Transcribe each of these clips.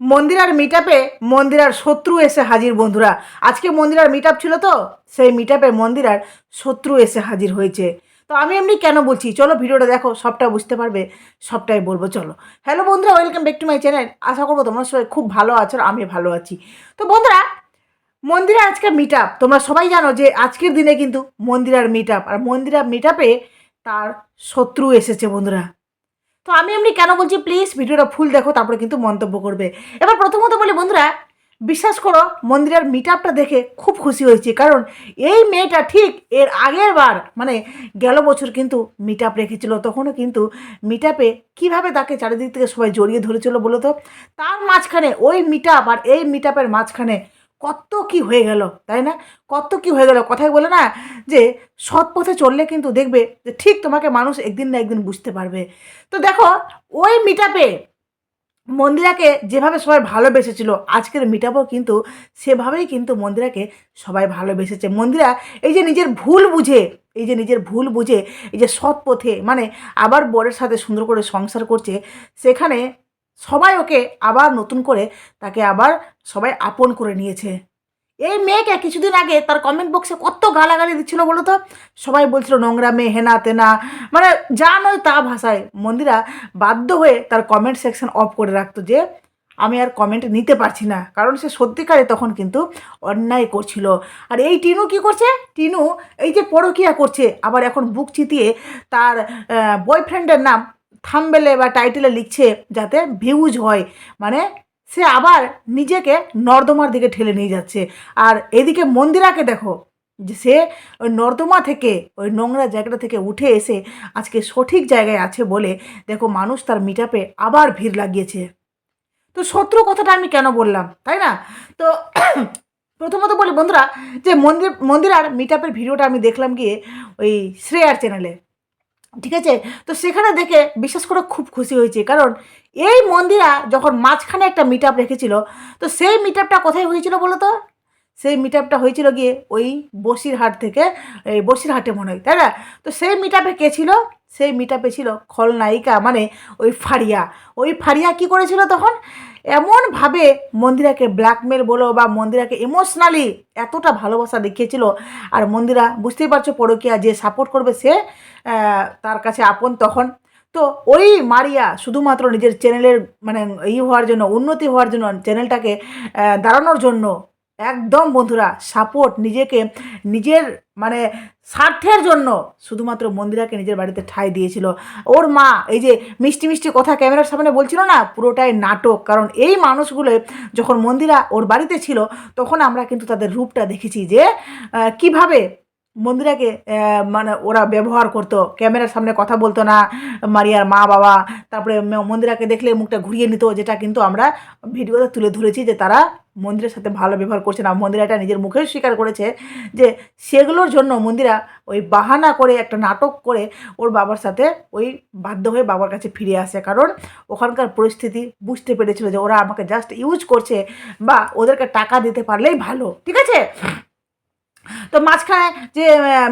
মন্দিরার meet আপে মন্দিরার শত্রু এসে হাজির, বন্ধুরা। আজকে মন্দিরার মিট আপ ছিল তো? সেই মিট আপে মন্দিরার শত্রু এসে হাজির হয়েছে। তো আমি এমনি কেন বলছি? চলো ভিডিওটা দেখো, সবটা বুঝতে পারবে, সবটাই বলব, চলো। হ্যালো বন্ধুরা welcome back to my channel আশা করব তোমরা সবাই খুব ভালো আছো আমি ভালো আছি। তো বন্ধুরা মন্দিরা আজকে মিট আপ তোমরা সবাই জানো যে আজকের দিনে কিন্তু মন্দিরার মিট আপ আর মন্দিরা মিট আপে তার শত্রু এসেছে, বন্ধুরা। তো আমি এমনি কেন বলছি প্লিজ ভিডিওটা ফুল দেখো, তারপরে কিন্তু মন্তব্য করবে। এবার প্রথমত বলি বন্ধুরা, বিশ্বাস করো, মন্দিরের মিট আপটা দেখে খুব খুশি হয়েছি, কারণ এই মেয়েটা ঠিক এর আগের বার মানে গেল বছর কিন্তু মিট আপ রেখেছিল, তখনও কিন্তু মিট আপে কীভাবে তাকে চারিদিক থেকে সবাই জড়িয়ে ধরেছিল বলো তো? তার মাঝখানে, ওই মিট আপ আর এই মিট আপের মাঝখানে কত কি হয়ে গেল, তাই না? কত কি হয়ে গেল? কথাই বলে না যে সৎ পথে চললে কিন্তু দেখবে যে ঠিক তোমাকে মানুষ একদিন না একদিন বুঝতে পারবে। তো দেখো, ওই মিট আপে মন্দিরাকে যেভাবে সবাই ভালোবেসেছিল, আজকের মিট আপও কিন্তু সেভাবেই কিন্তু মন্দিরাকে সবাই ভালোবেসেছে। মন্দিরা এই যে নিজের ভুল বুঝে, এই যে নিজের ভুল বুঝে, এই যে সৎ পথে মানে আবার বরের সাথে সুন্দর করে সংসার করছে, সেখানে সবাই ওকে আবার নতুন করে তাকে আবার সবাই আপন করে নিয়েছে। এই মেয়েকে কিছুদিন আগে তার কমেন্ট বক্সে কত গালাগালি দিচ্ছিল বলো তো? সবাই বলছিল, নোংরা মেয়ে, হেনা তেনা। মানে যা নয় তা ভাষায় মন্দিরা বাধ্য হয়ে তার কমেন্ট সেকশন অফ করে রাখতো যে, আমি আর কমেন্ট নিতে পারছি না। কারণ সে সত্যিকারে তখন কিন্তু অন্যায় করছিল। আর এই টিনু কি করছে? টিনু এই যে পরকিয়া করছে। আবার এখন বুক চিতিয়ে তার বয়ফ্রেন্ডের নাম থামবেলে বা টাইটেলে লিখছে যাতে ভিউজ হয়। মানে সে আবার নিজেকে নর্দমার দিকে ঠেলে নিয়ে যাচ্ছে। আর এদিকে মন্দিরাকে দেখো, যে সে ওই নর্দমা থেকে, ওই নোংরা জায়গাটা থেকে উঠে এসে আজকে সঠিক জায়গায় আছে বলে দেখো মানুষ তার মিটাপে আবার ভিড় লাগিয়েছে। তো শত্রু কথাটা আমি কেন বললাম, তাই না? তো প্রথমত বলি বন্ধুরা, যে মন্দির মন্দির আর মিটাপের ভিডিওটা আমি দেখলাম গিয়ে ওই শ্রেয়ার চ্যানেলে ঠিক আছে? তো সেখানে দেখে বিশ্বাস করে খুব খুশি হয়েছে। কারণ এই মন্দিরা যখন মাঝখানে একটা মিট আপ রেখেছিল, তো সেই মিট আপটা কোথায় হয়েছিল বলো তো সেই মিট আপটা হয়েছিল গিয়ে ওই বসিরহাট থেকে, এই বসিরহাটে মনে হয়, তাই না? তো সেই মিট আপে কে ছিল? সেই মিট আপে ছিল খলনায়িকা মানে ওই ফারিয়া। ওই ফারিয়া কি করেছিল তখন? এমনভাবে মন্দিরাকে ব্ল্যাকমেল বলো বা মন্দিরাকে ইমোশনালি এতটা ভালোবাসা দেখিয়েছিল। আর মন্দিরা বুঝতেই পারছ পরকিয়া যে সাপোর্ট করবে সে তার কাছে আপন তখন। তো ওই মারিয়া শুধুমাত্র নিজের চ্যানেলের মানে ই হওয়ার জন্য, উন্নতি হওয়ার জন্য চ্যানেলটাকে দাঁড়ানোর জন্য একদম বন্ধুরা সাপোর্ট নিজেকে, নিজের মানে স্বার্থের জন্য শুধুমাত্র মন্দিরাকে নিজের বাড়িতে ঠাঁই দিয়েছিল। ওর মা, এই যে মিষ্টি মিষ্টি কথা ক্যামেরার সামনে বলছিল না, পুরোটাই নাটক। কারণ এই মানুষগুলো যখন মন্দিরা ওর বাড়িতে ছিল, তখন আমরা কিন্তু তাদের রূপটা দেখেছি যে কীভাবে মন্দিরাকে মানে ওরা ব্যবহার করতো। ক্যামেরার সামনে কথা বলতো না, মারিয়ার মা বাবা। তারপরে মন্দিরাকে দেখলে মুখটা ঘুরিয়ে নিত, যেটা কিন্তু আমরা ভিডিওতে তুলে ধরেছি যে তারা মন্দিরের সাথে ভালো ব্যবহার করছে না। মন্দিরা এটা নিজের মুখেও স্বীকার করেছে যে সেগুলোর জন্য মন্দিরা ওই বাহানা করে একটা নাটক করে ওর বাবার সাথে ওই বাধ্য হয়ে বাবার কাছে ফিরে আসে। কারণ ওখানকার পরিস্থিতি বুঝতে পেরেছিল যে ওরা আমাকে জাস্ট ইউজ করছে বা ওদেরকে টাকা দিতে পারলেই ভালো। ঠিক আছে? তো মাঝখানে যে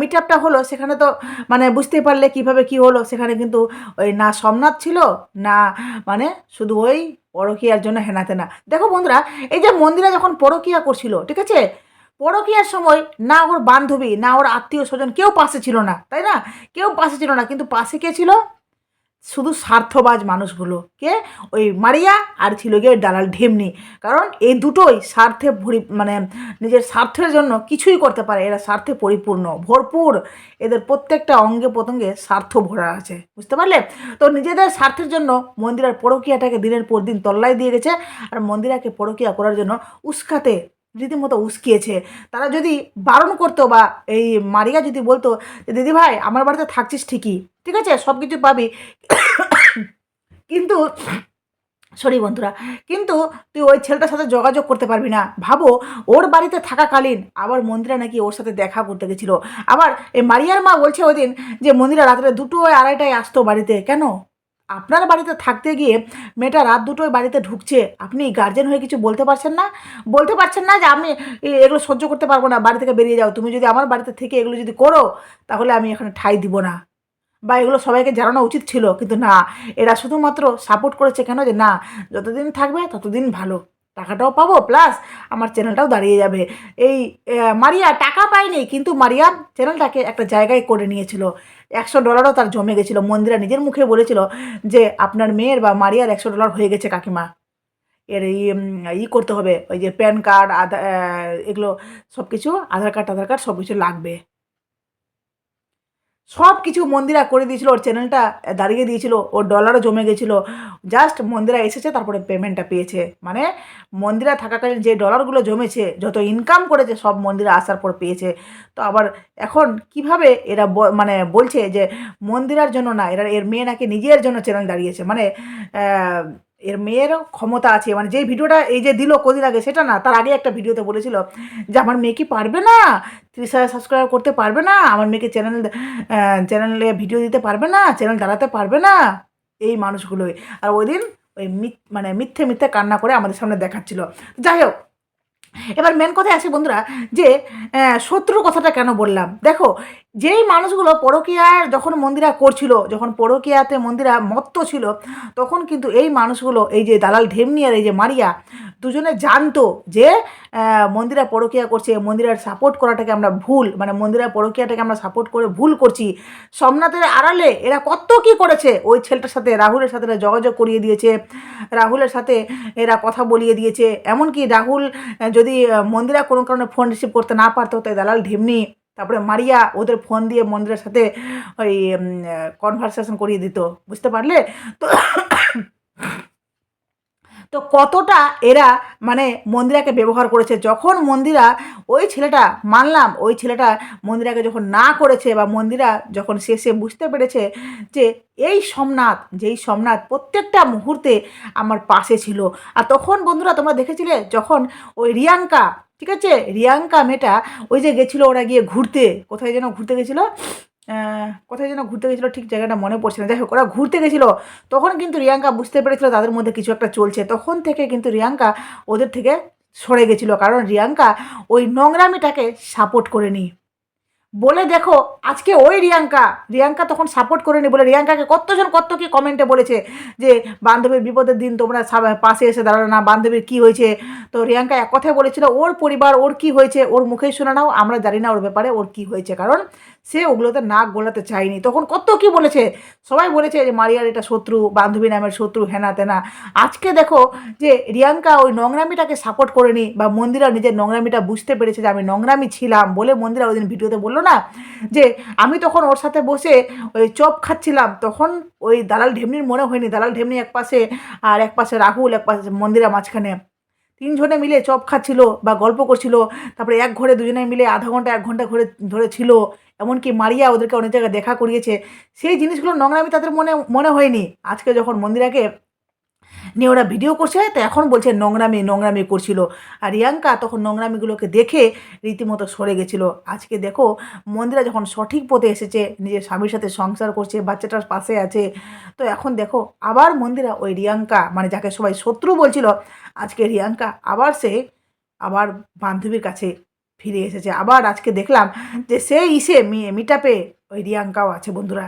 মিট আপটা হলো, সেখানে তো মানে বুঝতেই পারলে কীভাবে কি হলো। সেখানে কিন্তু ওই না সোমনাথ ছিল, না মানে শুধু ওই পরকিয়ার জন্য হেনাতে না দেখো বন্ধুরা, এই যে মন্দিরে যখন পরকিয়া করছিল, ঠিক আছে? পরকিয়ার সময় না ওর বান্ধবী, না ওর আত্মীয় স্বজন কেউ পাশে ছিল না, তাই না? কেউ পাশে ছিল না, কিন্তু পাশে কে ছিল? শুধু স্বার্থবাজ মানুষগুলো। কে? ওই মারিয়া আর ছিল গিয়ে দালাল ঢেমনি। কারণ এই দুটোই স্বার্থে ভরি মানে নিজের স্বার্থের জন্য কিছুই করতে পারে, এরা স্বার্থে পরিপূর্ণ, ভরপুর। এদের প্রত্যেকটা অঙ্গে প্রত্যঙ্গে স্বার্থ ভরা আছে, বুঝতে পারলে? তো নিজেদের স্বার্থের জন্য মন্দিরার পরকিয়াটাকে দিনের পর দিন তল্লাই দিয়ে গেছে, আর মন্দিরাকে পরকিয়া করার জন্য উস্কাতে রীতিমতো উস্কিয়েছে। তারা যদি বারণ করতো বা এই মারিয়া যদি বলতো যে, দিদি ভাই, আমার বাড়িতে থাকছিস ঠিকই, ঠিক আছে? সব কিছু পাবি। কিন্তু, সরি বন্ধুরা, কিন্তু তুই ওই ছেলেটার সাথে যোগাযোগ করতে পারবি না। ভাবো, ওর বাড়িতে থাকাকালীন আবার মন্দিরা নাকি ওর সাথে দেখা করতে গেছিল। আবার এই মারিয়ার মা বলছে ওই দিন যে, মন্দিরা রাত্রে দুটো আড়াইটায় আসতো বাড়িতে। কেন? আপনার বাড়িতে থাকতে গিয়ে মেয়েটা রাত দুটোই বাড়িতে ঢুকছে, আপনি গার্জেন হয়ে কিছু বলতে পারছেন না? বলতে পারছেন না যে আমি এগুলো সহ্য করতে পারব না, বাড়ি থেকে বেরিয়ে যাও। তুমি যদি আমার বাড়িতে থেকে এগুলো যদি করো, তাহলে আমি এখানে ঠাই দিব না। বা এগুলো সবাইকে জানানো উচিত ছিল, কিন্তু না, এরা শুধুমাত্র সাপোর্ট করেছে কেন যে না, যতদিন থাকবে ততদিন ভালো। টাকাটাও পাবো প্লাস আমার চ্যানেলটাও দাঁড়িয়ে যাবে। এই মারিয়া টাকা পায়নি, কিন্তু মারিয়া চ্যানেলটাকে একটা জায়গায় করে নিয়েছিল। একশো ডলারও তার জমে গেছিল। মন্দিরা নিজের মুখে বলেছিল যে, আপনার মেয়ের বা মারিয়ার একশো ডলার হয়ে গেছে, কাকিমা। এর ই করতে হবে। ওই যে প্যান কার্ড আধার এগুলো সব কিছু আধার কার্ড আধার কার্ড সব কিছু লাগবে। সব কিছু মন্দিরা করে দিয়েছিল, ওর চ্যানেলটা দাঁড়িয়ে দিয়েছিল, ওর ডলারও জমে গেছিল। জাস্ট মন্দিরা এসেছে, তারপরে পেমেন্টটা পেয়েছে। মানে মন্দিরা থাকাকালীন যে ডলারগুলো জমেছে, যত ইনকাম করেছে, সব মন্দিরা আসার পর পেয়েছে। তো আবার এখন কীভাবে এরা মানে বলছে যে মন্দিরার জন্য না, এরা, এর মেয়ে নাকি নিজের জন্য চ্যানেল দাঁড়িয়েছে? মানে এর মেয়েরও ক্ষমতা আছে। মানে যে ভিডিওটা এই যে দিল কদিন আগে, সেটা না, তার আগে একটা ভিডিওতে বলেছিল যে, আমার মেয়ে কি পারবে না? ত্রিশ হাজার সাবস্ক্রাইব করতে পারবে না? আমার মেয়েকে চ্যানেল চ্যানেলে ভিডিও দিতে পারবে না? চ্যানেল দাঁড়াতে পারবে না? এই মানুষগুলোই। আর ওই দিন ওই মানে মিথ্যে মিথ্যে কান্না করে আমাদের সামনে দেখাচ্ছিল। যাই হোক এবার মেন কথায় আছে বন্ধুরা যে আহ, শত্রুর কথাটা কেন বললাম? দেখো যেই মানুষগুলো পরকীয়ার যখন মন্দিরা করছিল যখন পরকীয়াতে মন্দিরা মত্ত ছিল তখন কিন্তু এই মানুষগুলো এই যে দালাল ঢেমনি আর এই যে মারিয়া দুজনে জানতো যে মন্দিরা পরকীয়া করছে মন্দিরার সাপোর্ট করাটাকে আমরা ভুল মানে মন্দিরা পরকীয়াটাকে আমরা সাপোর্ট করে ভুল করছি। সোমনাথের আড়ালে এরা কত কি করেছে? ওই ছেলেটার সাথে রাহুলের সাথে এরা যোগাযোগ করিয়ে দিয়েছে রাহুলের সাথে এরা কথা বলিয়ে দিয়েছে এমনকি রাহুল আহ, যদি মন্দিরা কোনো কারণে ফোন রিসিভ করতে না পারতো, তাই দালাল ঢিমনি, তারপরে মারিয়া ওদের ফোন দিয়ে মন্দিরের সাথে ওই কনভারসেশন করিয়ে দিত। বুঝতে পারলে? তো তো কতটা এরা মানে মন্দিরাকে ব্যবহার করেছে? যখন মন্দিরা ওই ছেলেটা মানলাম, ওই ছেলেটা মন্দিরাকে যখন না করেছে বা মন্দিরা যখন শেষে বুঝতে পেরেছে যে এই সোমনাথ, যেই সোমনাথ প্রত্যেকটা মুহূর্তে আমার পাশে ছিল। আর তখন বন্ধুরা তোমরা দেখেছিলে যখন ওই রিয়াঙ্কা, ঠিক আছে? রিয়াঙ্কা মেয়েটা ওই যে গেছিল ওরা গিয়ে ঘুরতে। কোথায় যেন ঘুরতে গেছিল? কোথায় যেন ঘুরতে গেছিল, ঠিক জায়গাটা মনে পড়ছে না। যাই হোক, ওরা ঘুরতে গেছিল। তখন কিন্তু রিয়াঙ্কা বুঝতে পেরেছিল তাদের মধ্যে কিছু একটা চলছে। তখন থেকে কিন্তু রিয়াঙ্কা ওদের থেকে সরে গেছিল। কারণ রিয়াঙ্কা ওই নোংরামিটাকে সাপোর্ট করেনি। বলে দেখো, আজকে ওই রিয়াঙ্কা রিয়াঙ্কা তখন সাপোর্ট করেনি বলে রিয়াঙ্কাকে কতজন কত কি কমেন্টে বলেছে যে, বান্ধবীর বিপদের দিন তোমরা পাশে এসে দাঁড়াল না, বান্ধবীর কী হয়েছে? তো রিয়াঙ্কা এক কথায় বলেছিল, ওর পরিবার, ওর কি হয়েছে? ওর মুখেই শোনা নাও, আমরা জানি না ওর ব্যাপারে ওর কি হয়েছে। কারণ সে ওগুলোতে নাক গোলাতে চায়নি। তখন কত কি বলেছে? সবাই বলেছে যে, মারিয়ার এটা শত্রু, বান্ধবী নামের শত্রু, হেনা তেনা। আজকে দেখো যে, রিয়াঙ্কা ওই নোংরামিটাকে সাপোর্ট করেনি বা মন্দিরা নিজের নোংরামিটা বুঝতে পেরেছে যে, আমি নোংরামি ছিলাম বলে মন্দিরা ওই দিন ভিডিওতে বলল না? যে, আমি তখন ওর সাথে বসে ওই চপ খাচ্ছিলাম। তখন ওই দালাল ঢেমনির মনে হয়নি। দালাল ঢেমনি এক পাশে আর এক পাশে রাহুল, এক পাশে মন্দিরা মাঝখানে। তিনজনে মিলে চপ খাচ্ছিল বা গল্প করছিল, তারপরে এক ঘরে দুজনে মিলে আধা ঘণ্টা, এক ঘণ্টা ঘরে, ধরে ছিল, এমনকি মারিয়া ওদেরকে অনেক জায়গায় দেখা করিয়েছে। সেই জিনিসগুলো নোংরামি তাদের মনে মনে হয়নি। আজকে যখন মন্দিরাকে নিয়ে ওরা ভিডিও করছে, তো এখন বলছে নোংরামি নোংরামি করছিল। আর রিয়াঙ্কা তখন নোংরামিগুলোকে দেখে রীতিমতো সরে গেছিল। আজকে দেখো, মন্দিরা যখন সঠিক পথে এসেছে, নিজের স্বামীর সাথে সংসার করছে, বাচ্চাটার পাশে আছে। তো এখন দেখো, আবার মন্দিরা ওই রিয়াঙ্কা মানে যাকে সবাই শত্রু বলছিল, আজকে রিয়াঙ্কা আবার সে, আবার বান্ধবীর কাছে ফিরে এসেছে। আবার আজকে দেখলাম যে সেই ইসে মিটাপে ওই রিয়াঙ্কাও আছে বন্ধুরা।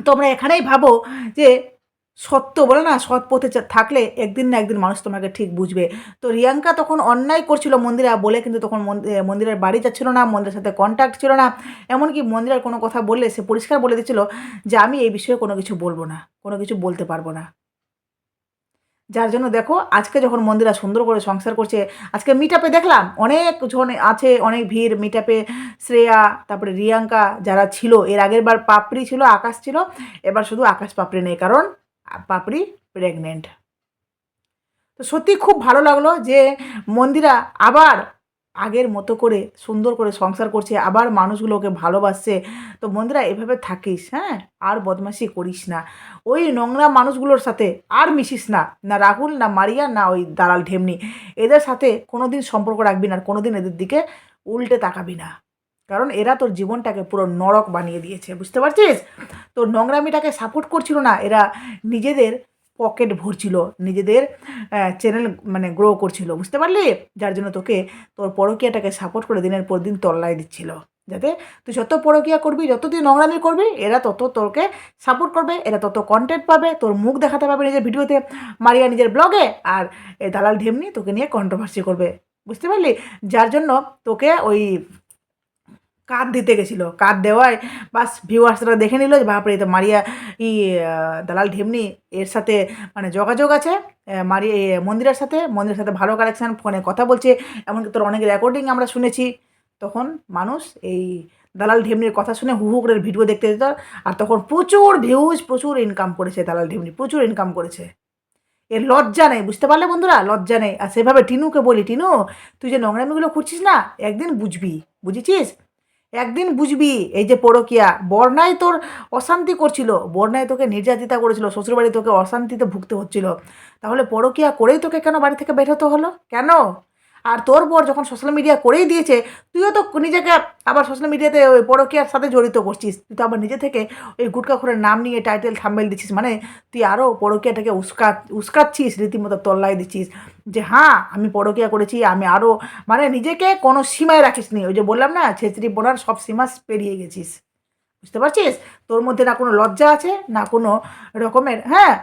তোমরা এখানেই ভাবো যে সত্য বলে না, সৎ পথে থাকলে একদিন না একদিন মানুষ তোমাকে ঠিক বুঝবে। তো রিয়াঙ্কা তখন অন্যায় করছিল মন্দিরা বলে, কিন্তু তখন মন্দি- মন্দিরের বাড়ি যাচ্ছিল না, মন্দিরের সাথে কন্ট্যাক্ট ছিল না। এমনকি মন্দিরের কোনো কথা বললে সে পরিষ্কার বলে দিচ্ছিল যে, আমি এই বিষয়ে কোনো কিছু বলব না, কোনো কিছু বলতে পারব না। যার জন্য দেখো, আজকে যখন মন্দিরা সুন্দর করে সংসার করছে, আজকে মিটাপে দেখলাম অনেক জন আছে, অনেক ভিড় মিটাপে শ্রেয়া, তারপরে রিয়াঙ্কা যারা ছিল, এর আগের বার পাপড়ি ছিল, আকাশ ছিল, এবার শুধু আকাশ পাপড়ি নেই, কারণ পাপড়ি প্রেগনেন্ট তো সত্যি খুব ভালো লাগল যে মন্দিরা আবার আগের মতো করে সুন্দর করে সংসার করছে, আবার মানুষগুলোকে ভালোবাসছে। তো মন্দিরা এভাবে থাকিস হ্যাঁ? আর বদমাশি করিস না। ওই নোংরা মানুষগুলোর সাথে আর মিশিস না। না রাহুল, না মারিয়া, না ওই দালাল ঢেমনি। এদের সাথে কোনো দিন সম্পর্ক রাখবি না কোনো দিন এদের দিকে উল্টে তাকাবি না। কারণ এরা তোর জীবনটাকে পুরো নরক বানিয়ে দিয়েছে, বুঝতে পারছিস? তোর নোংরামিটাকে সাপোর্ট করছিল না। এরা নিজেদের পকেট ভরছিল, নিজেদের চ্যানেল মানে গ্রো করছিল, বুঝতে পারলি? যার জন্য তোকে, তোর পরকীয়াটাকে সাপোর্ট করে দিনের পর দিন তল্লায় দিচ্ছিল। যাতে তুই যত পরকিয়া করবি, যত তুই নোংরামি করবি, এরা তত তোকে সাপোর্ট করবে, এরা তত কন্টেন্ট পাবে, তোর মুখ দেখাতে পাবে নিজের ভিডিওতে। মারিয়া নিজের ব্লগে আর দালাল ঢেমনি তোকে নিয়ে কন্ট্রোভার্সি করবে। বুঝতে পারলি? যার জন্য তোকে ওই কার্ড দিতে গেছিল। কার্ড দেওয়ায় বাস ভিউয়ার্সরা দেখে নিল যে বাপরে, তো মারিয়া ই দালাল ঢেমনি এর সাথে মানে যোগাযোগ আছে। মারিয়া মন্দিরের সাথে মন্দিরের সাথে ভালো কালেকশান ফোনে কথা বলছে। এমনকি তোর অনেক রেকর্ডিং আমরা শুনেছি। তখন মানুষ এই দালাল ঢেমনির কথা শুনে হু হু করে ভিডিও দেখতে যেত। আর তখন প্রচুর ভিউজ প্রচুর ইনকাম করেছে দালাল ঢেমনি, প্রচুর ইনকাম করেছে। এর লজ্জা নেই, বুঝতে পারলে বন্ধুরা? লজ্জা নেই। আর সেভাবে টিনুকে বলি, টিনু, তুই যে নোংরামিগুলো করছিস না, একদিন বুঝবি। বুঝেছিস? একদিন বুঝবি এই যে পরকিয়া, বর্ণায় তোর অশান্তি করছিল, বর্ণায় তোকে নির্যাতিতা করেছিল, শ্বশুরবাড়ি তোকে অশান্তিতে ভুগতে হচ্ছিল। তাহলে পরকিয়া করেই তোকে কেন বাড়ি থেকে বের হতে হলো? কেন? আর তোর বর যখন সোশ্যাল মিডিয়া করেই দিয়েছে, তুইও তো নিজেকে আবার সোশ্যাল মিডিয়াতে ওই পরকিয়ার সাথে জড়িত করছিস। তুই তো আবার নিজে থেকে ওই গুটকাখোরের নাম নিয়ে টাইটেল থাম্বেল দিচ্ছিস। মানে তুই আরও পরকিয়াটাকে উস্কা, উস্কাচ্ছিস, রীতিমতো তল্লাই দিচ্ছিস। যে হ্যাঁ আমি পরকিয়া করেছি, আমি আরও মানে নিজেকে কোনো সীমায় রাখিস নি। ওই যে বললাম না, ছেত্রী বোনার সব সীমা পেরিয়ে গেছিস। বুঝতে পারছিস? তোর মধ্যে না কোনো লজ্জা আছে, না কোনো রকমের হ্যাঁ?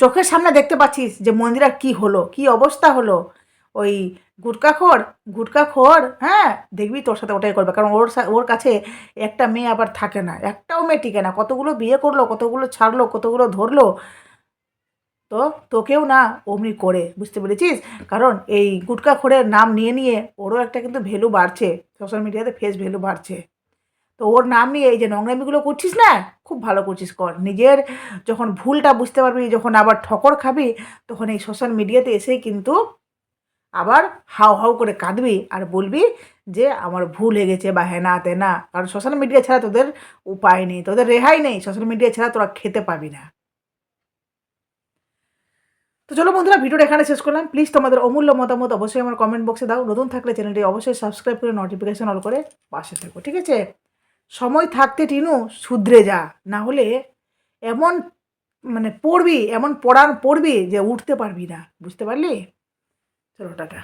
চোখের সামনে দেখতে পাচ্ছিস যে মন্দিরার কি হলো? কি অবস্থা হলো? ওই গুটকাখোর গুটকাখোর হ্যাঁ? দেখবি তোর সাথে ওটাই করবে। কারণ ওর ওর কাছে একটা মেয়ে আবার থাকে না। একটাও মেয়ে টিকে না। কতগুলো বিয়ে করল, কতগুলো ছাড়লো, কতগুলো ধরলো। তো তোকেও না অমনি করে, বুঝতে পেরেছিস? কারণ এই গুটকাখোরের নাম নিয়ে নিয়ে ওরও একটা কিন্তু ভ্যালু বাড়ছে। সোশ্যাল মিডিয়াতে ফেস ভ্যালু বাড়ছে। তো ওর নাম নিয়ে এই যে নোংরামিগুলো করছিস না, খুব ভালো করছিস কর। নিজের যখন ভুলটা বুঝতে পারবি, যখন আবার ঠকর খাবি, তখন এই সোশ্যাল মিডিয়াতে এসেই কিন্তু আবার হাউ হাউ করে কাঁদবি আর বলবি যে আমার ভুল হয়ে গেছে বা হ্যাঁ না তে না কারণ সোশ্যাল মিডিয়া ছাড়া তোদের উপায় নেই, তোদের রেহাই নেই সোশ্যাল মিডিয়া ছাড়া তোরা খেতে পাবি না। তো চলো বন্ধুরা, ভিডিওটা এখানে শেষ করলাম। প্লিজ তোমাদের অমূল্য মতামত অবশ্যই আমার কমেন্ট বক্সে দাও। নতুন থাকলে চ্যানেলটি অবশ্যই সাবস্ক্রাইব করে নোটিফিকেশন অল করে পাশে থেকো, ঠিক আছে? সময় থাকতে টিনু শুধরে যা, না হলে এমন মানে পড়বি, এমন পড়ার পড়বি যে উঠতে পারবি না, বুঝতে পারলি? চলো টাটা।